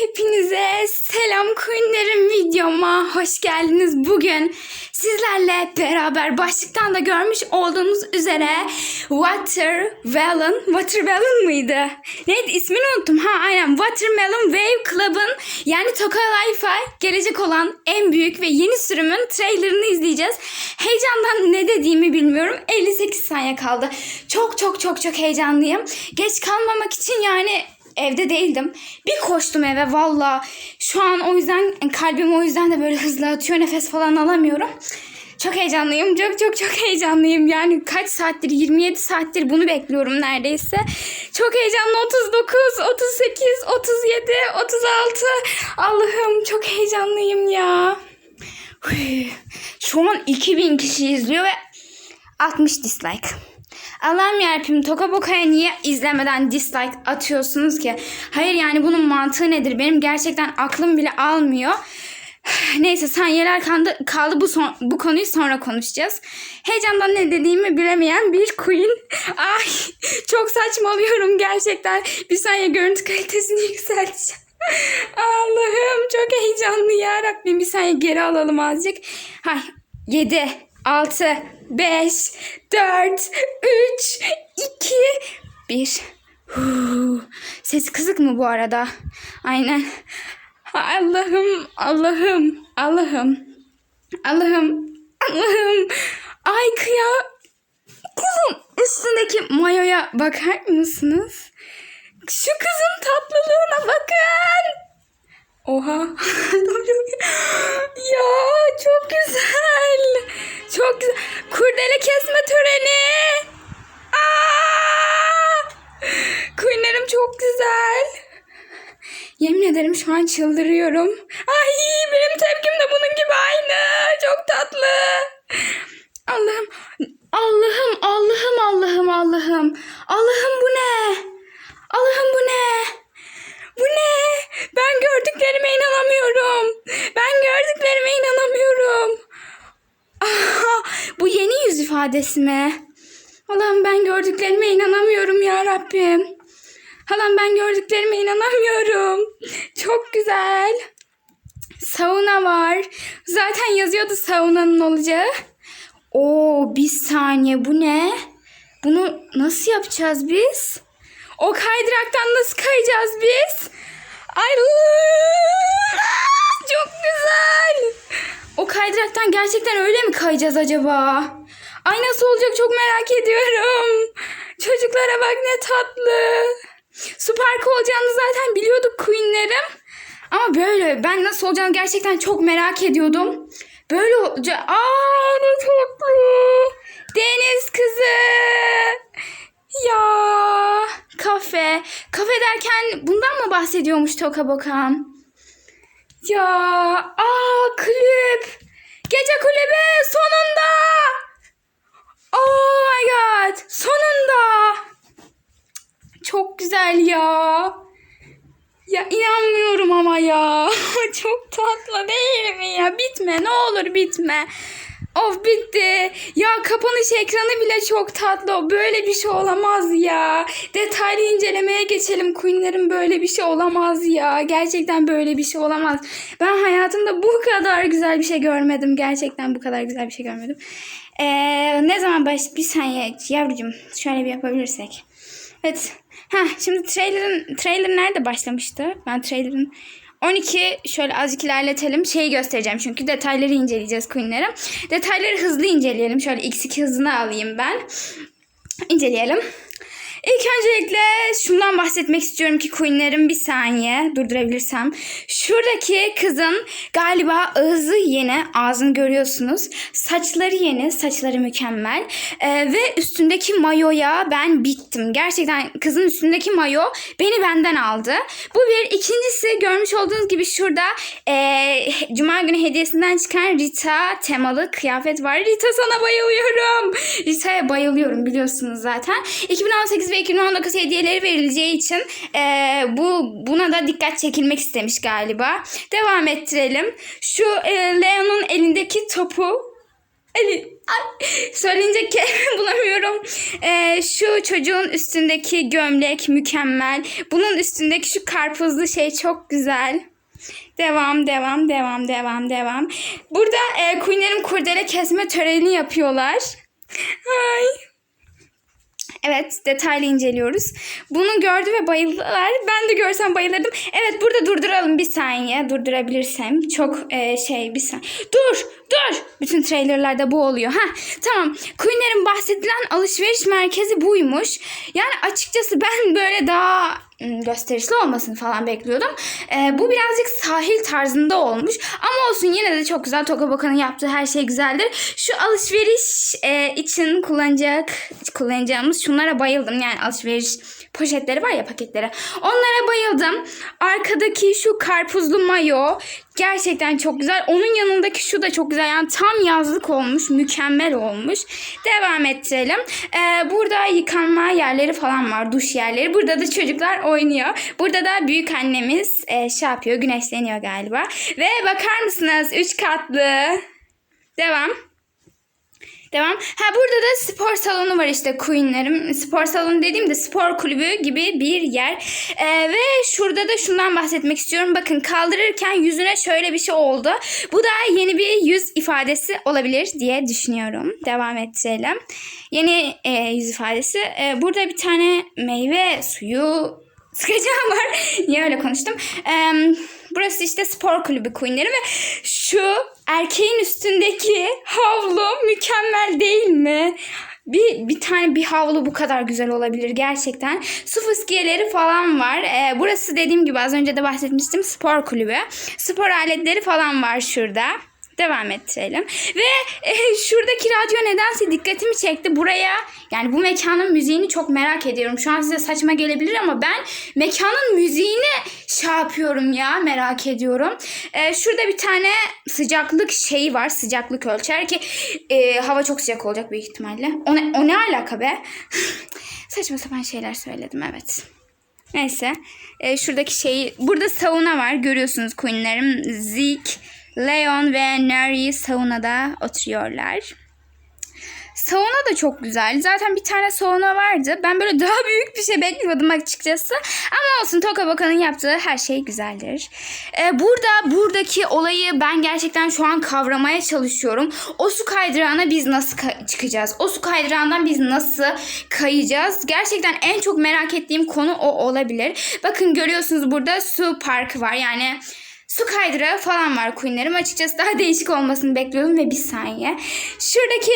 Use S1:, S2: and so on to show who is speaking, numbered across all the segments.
S1: Hepinize selam Queenlerim videoma hoş geldiniz. Bugün sizlerle beraber başlıktan da görmüş olduğunuz üzere Watermelon, Watermelon mıydı? Neydi ismini unuttum. Ha aynen Watermelon Wave Club'ın yani Toka Life'a gelecek olan en büyük ve yeni sürümün trailerını izleyeceğiz. Heyecandan ne dediğimi bilmiyorum. 58 saniye kaldı. Çok çok çok çok heyecanlıyım. Geç kalmamak için yani evde değildim. Bir koştum eve valla. Şu an o yüzden kalbim o yüzden de böyle hızlı atıyor. Nefes falan alamıyorum. Çok heyecanlıyım. Çok çok çok heyecanlıyım. Yani kaç saattir 27 saattir bunu bekliyorum neredeyse. Çok heyecanlı 39, 38, 37, 36. Allah'ım çok heyecanlıyım ya. Şu an 2000 kişi izliyor ve 60 dislike. Allah'ım yarabbim Toka Boka'ya niye izlemeden dislike atıyorsunuz ki? Hayır yani bunun mantığı nedir? Benim gerçekten aklım bile almıyor. Neyse saniyeler kaldı, kaldı bu, son, bu konuyu sonra konuşacağız. Heyecandan ne dediğimi bilemeyen bir queen. Ay çok saçmalıyorum gerçekten. Bir saniye görüntü kalitesini yükselteceğim. Allah'ım çok heyecanlı ya. Bir saniye geri alalım azıcık. Hay 7, 6, 5, 4, 3, 2, 1. Huu. Ses kızık mı bu arada? Aynen. Allah'ım, Allah'ım, Allah'ım, Allah'ım, Allah'ım. Ay kıya. Kızım üstündeki mayoya bakar mısınız? Şu kızın tatlılığına çıldırıyorum. Ay benim tepkim de bunun gibi aynı. Çok tatlı. Allah'ım. Allah'ım, Allah'ım, Allah'ım, Allah'ım. Allah'ım bu ne? Allah'ım bu ne? Bu ne? Ben gördüklerime inanamıyorum. Ben gördüklerime inanamıyorum. Aha, bu yeni yüz ifadesi mi? Allah'ım ben gördüklerime inanamıyorum ya Rabbim. Halam ben gördüklerime inanamıyorum. Çok güzel. Sauna var. Zaten yazıyordu saunanın olacağı. Oo bir saniye bu ne? Bunu nasıl yapacağız biz? O kaydıraktan nasıl kayacağız biz? Ay çok güzel. O kaydıraktan gerçekten öyle mi kayacağız acaba? Ay nasıl olacak çok merak ediyorum. Çocuklara bak ne tatlı. Parkı olacağını zaten biliyorduk Queen'lerim. Ama böyle ben nasıl olacağını gerçekten çok merak ediyordum. Böyle olacak. Aa ne tatlı. Deniz kızı. Ya kafe. Kafe derken bundan mı bahsediyormuş Toka Bokan? Ya aa kulüp. Gece kulübü sonunda. Oh my god. Sonunda. Çok güzel ya. Ya inanmıyorum ama ya. Çok tatlı değil mi ya? Bitme ne olur bitme. Of bitti. Ya kapanış ekranı bile çok tatlı. Böyle bir şey olamaz ya. Detaylı incelemeye geçelim. Queen'lerin böyle bir şey olamaz ya. Gerçekten böyle bir şey olamaz. Ben hayatımda bu kadar güzel bir şey görmedim. Gerçekten bu kadar güzel bir şey görmedim. Ee, ne zaman baş... Bir saniye yavrucuğum. Şöyle bir yapabilirsek. Evet. Ha şimdi trailer'ın trailer nerede başlamıştı? Ben trailer'ın 12 şöyle azıcık ilerletelim. Şeyi göstereceğim çünkü detayları inceleyeceğiz Queen'lere. Detayları hızlı inceleyelim. Şöyle x2 hızını alayım ben. İnceleyelim. İlk öncelikle şundan bahsetmek istiyorum ki Queen'lerim bir saniye durdurabilirsem. Şuradaki kızın galiba ağzı yeni. Ağzını görüyorsunuz. Saçları yeni. Saçları mükemmel. Ee, ve üstündeki mayoya ben bittim. Gerçekten kızın üstündeki mayo beni benden aldı. Bu bir. İkincisi görmüş olduğunuz gibi şurada ee, Cuma günü hediyesinden çıkan Rita temalı kıyafet var. Rita sana bayılıyorum. Rita'ya bayılıyorum biliyorsunuz zaten. 2018 ve 2019 hediyeleri verileceği için ee, bu buna da dikkat çekilmek istemiş galiba. Devam ettirelim. Şu ee, Leon'un elindeki topu Ali, ay, söyleyecek kelime bulamıyorum. Ee, şu çocuğun üstündeki gömlek mükemmel. Bunun üstündeki şu karpuzlu şey çok güzel. Devam, devam, devam, devam, devam. Burada e, Queen'lerin kurdele kesme törenini yapıyorlar. Ay. Evet detaylı inceliyoruz. Bunu gördü ve bayıldılar. Ben de görsem bayılırdım. Evet burada durduralım bir saniye. Durdurabilirsem. Çok e, şey bir saniye. Dur dur. Bütün trailerlarda bu oluyor. Ha tamam. Queen'lerin bahsedilen alışveriş merkezi buymuş. Yani açıkçası ben böyle daha ım, gösterişli olmasını falan bekliyordum. E, bu birazcık sahil tarzında olmuş. Ama olsun yine de çok güzel. Toka Boka'nın yaptığı her şey güzeldir. Şu alışveriş e, için kullanacak kullanacağımız şunlara bayıldım. Yani alışveriş poşetleri var ya paketleri. Onlara bayıldım. Arkadaki şu karpuzlu mayo gerçekten çok güzel. Onun yanındaki şu da çok güzel. Yani tam yazlık olmuş. Mükemmel olmuş. Devam ettirelim. Ee, burada yıkanma yerleri falan var. Duş yerleri. Burada da çocuklar oynuyor. Burada da büyük annemiz e, şey yapıyor. Güneşleniyor galiba. Ve bakar mısınız? Üç katlı. Devam. Devam. Ha burada da spor salonu var işte Queen'lerim. Spor salonu dediğimde spor kulübü gibi bir yer. Ee, ve şurada da şundan bahsetmek istiyorum. Bakın kaldırırken yüzüne şöyle bir şey oldu. Bu da yeni bir yüz ifadesi olabilir diye düşünüyorum. Devam ettirelim. Yeni e, yüz ifadesi. E, burada bir tane meyve suyu sıkacağım var. Niye öyle konuştum? Ee, burası işte spor kulübü Queen'leri ve şu erkeğin üstündeki havlu mükemmel değil mi? Bir, bir tane bir havlu bu kadar güzel olabilir gerçekten. Su fıskiyeleri falan var. Ee, burası dediğim gibi az önce de bahsetmiştim spor kulübü. Spor aletleri falan var şurada. Devam ettirelim. Ve e, şuradaki radyo nedense dikkatimi çekti. Buraya yani bu mekanın müziğini çok merak ediyorum. Şu an size saçma gelebilir ama ben mekanın müziğini şey yapıyorum ya merak ediyorum. E, şurada bir tane sıcaklık şeyi var. Sıcaklık ölçer ki e, hava çok sıcak olacak büyük ihtimalle. O ne, o ne alaka be? Saçma sapan şeyler söyledim evet. Neyse. E, şuradaki şeyi. Burada sauna var. Görüyorsunuz Queen'lerim. Zeke, Leon ve Neri saunada oturuyorlar. Sauna da çok güzel. Zaten bir tane sauna vardı. Ben böyle daha büyük bir şey bekliyordum açıkçası. Ama olsun Toka Boka'nın yaptığı her şey güzeldir. Ee, burada buradaki olayı ben gerçekten şu an kavramaya çalışıyorum. O su kaydırağına biz nasıl ka- çıkacağız? O su kaydırağından biz nasıl kayacağız? Gerçekten en çok merak ettiğim konu o olabilir. Bakın görüyorsunuz burada su parkı var. Yani Su kaydırağı falan var Queen'lerim. Açıkçası daha değişik olmasını bekliyordum ve bir saniye. Şuradaki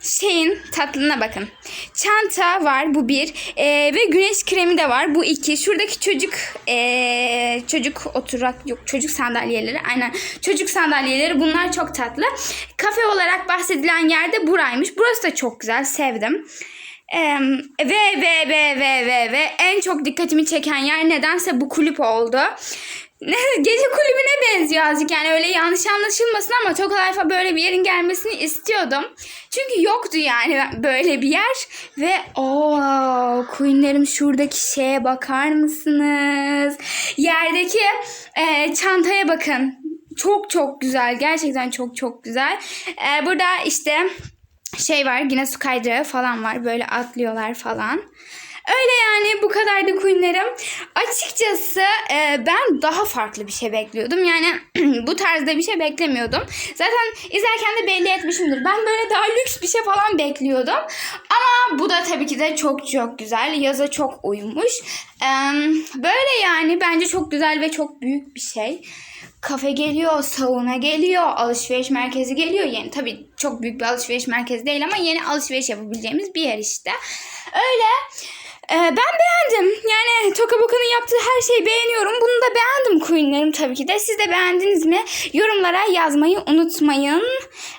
S1: şeyin tatlına bakın. Çanta var bu bir. Ee, ve güneş kremi de var bu iki. Şuradaki çocuk ee, çocuk oturak yok çocuk sandalyeleri aynen çocuk sandalyeleri bunlar çok tatlı. Kafe olarak bahsedilen yerde buraymış. Burası da çok güzel sevdim. Ve ve ve ve ve ve en çok dikkatimi çeken yer nedense bu kulüp oldu. Gece kulübüne benziyor azıcık yani öyle yanlış anlaşılmasın ama Toka Life'a böyle bir yerin gelmesini istiyordum. Çünkü yoktu yani böyle bir yer ve o Queen'lerim şuradaki şeye bakar mısınız? Yerdeki e, çantaya bakın. Çok çok güzel. Gerçekten çok çok güzel. E, burada işte şey var yine su kaydırağı falan var. Böyle atlıyorlar falan. Öyle yani bu kadar da Queen'lerim. Açıkçası e, ben daha farklı bir şey bekliyordum. Yani bu tarzda bir şey beklemiyordum. Zaten izlerken de belli etmişimdir. Ben böyle daha lüks bir şey falan bekliyordum. Ama bu da tabii ki de çok çok güzel. Yaza çok uymuş. E, böyle yani bence çok güzel ve çok büyük bir şey kafe geliyor, sauna geliyor, alışveriş merkezi geliyor. Yani tabii çok büyük bir alışveriş merkezi değil ama yeni alışveriş yapabileceğimiz bir yer işte. Öyle. Ee, ben beğendim. Yani Toka Boka'nın yaptığı her şeyi beğeniyorum. Bunu da beğendim Queen'lerim tabii ki de. Siz de beğendiniz mi? Yorumlara yazmayı unutmayın.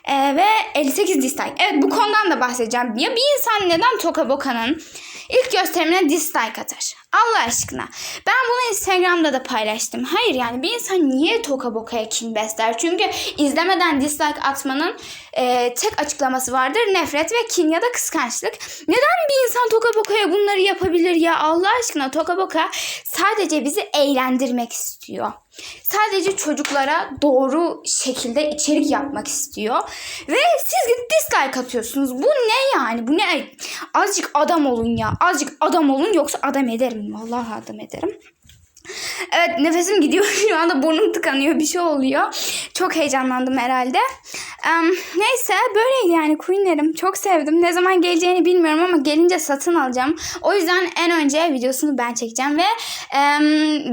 S1: Ee, ve 58 dislike. Evet bu konudan da bahsedeceğim. Ya bir insan neden Toka Boka'nın ilk gösterimine dislike atar? Allah aşkına. Ben bunu Instagram'da da paylaştım. Hayır yani bir insan niye toka bokaya kin besler? Çünkü izlemeden dislike atmanın e, tek açıklaması vardır. Nefret ve kin ya da kıskançlık. Neden bir insan toka bokaya bunları yapabilir ya? Allah aşkına toka boka sadece bizi eğlendirmek istiyor. Sadece çocuklara doğru şekilde içerik yapmak istiyor. Ve siz gidip dislike atıyorsunuz. Bu ne yani? Bu ne? Azıcık adam olun ya. Azıcık adam olun yoksa adam ederim. Vallahi adam ederim. Evet nefesim gidiyor şu anda burnum tıkanıyor bir şey oluyor. Çok heyecanlandım herhalde. Neyse böyleydi yani Queen'lerim çok sevdim. Ne zaman geleceğini bilmiyorum ama gelince satın alacağım. O yüzden en önce videosunu ben çekeceğim ve em,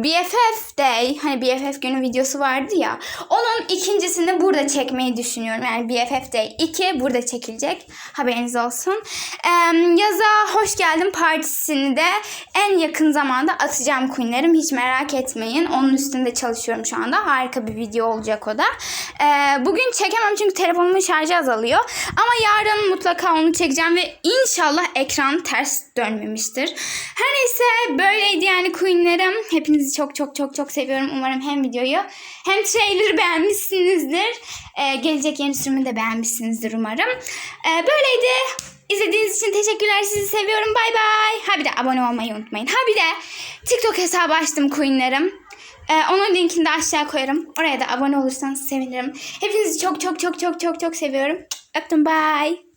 S1: BFF Day hani BFF günü videosu vardı ya onun ikincisini burada çekmeyi düşünüyorum. Yani BFF Day 2 burada çekilecek. Haberiniz olsun. Em, yaza hoş geldin partisini de en yakın zamanda atacağım Queen'lerim. Hiç merak etmeyin. Onun üstünde çalışıyorum şu anda. Harika bir video olacak o da. Ee, bugün çekemem çünkü telefonumun şarjı azalıyor. Ama yarın mutlaka onu çekeceğim ve inşallah ekran ters dönmemiştir. Her neyse böyleydi yani Queen'lerim. Hepinizi çok çok çok çok seviyorum. Umarım hem videoyu hem trailer'ı beğenmişsinizdir. Ee, gelecek yeni sürümü de beğenmişsinizdir umarım. Ee, böyleydi. İzlediğiniz için teşekkürler. Sizi seviyorum. Bay bay. Ha bir de abone olmayı unutmayın. Ha bir de TikTok hesabı açtım Queen'lerim. Ee, onun linkini de aşağı koyarım. Oraya da abone olursanız sevinirim. Hepinizi çok çok çok çok çok çok seviyorum. Öptüm. Bye.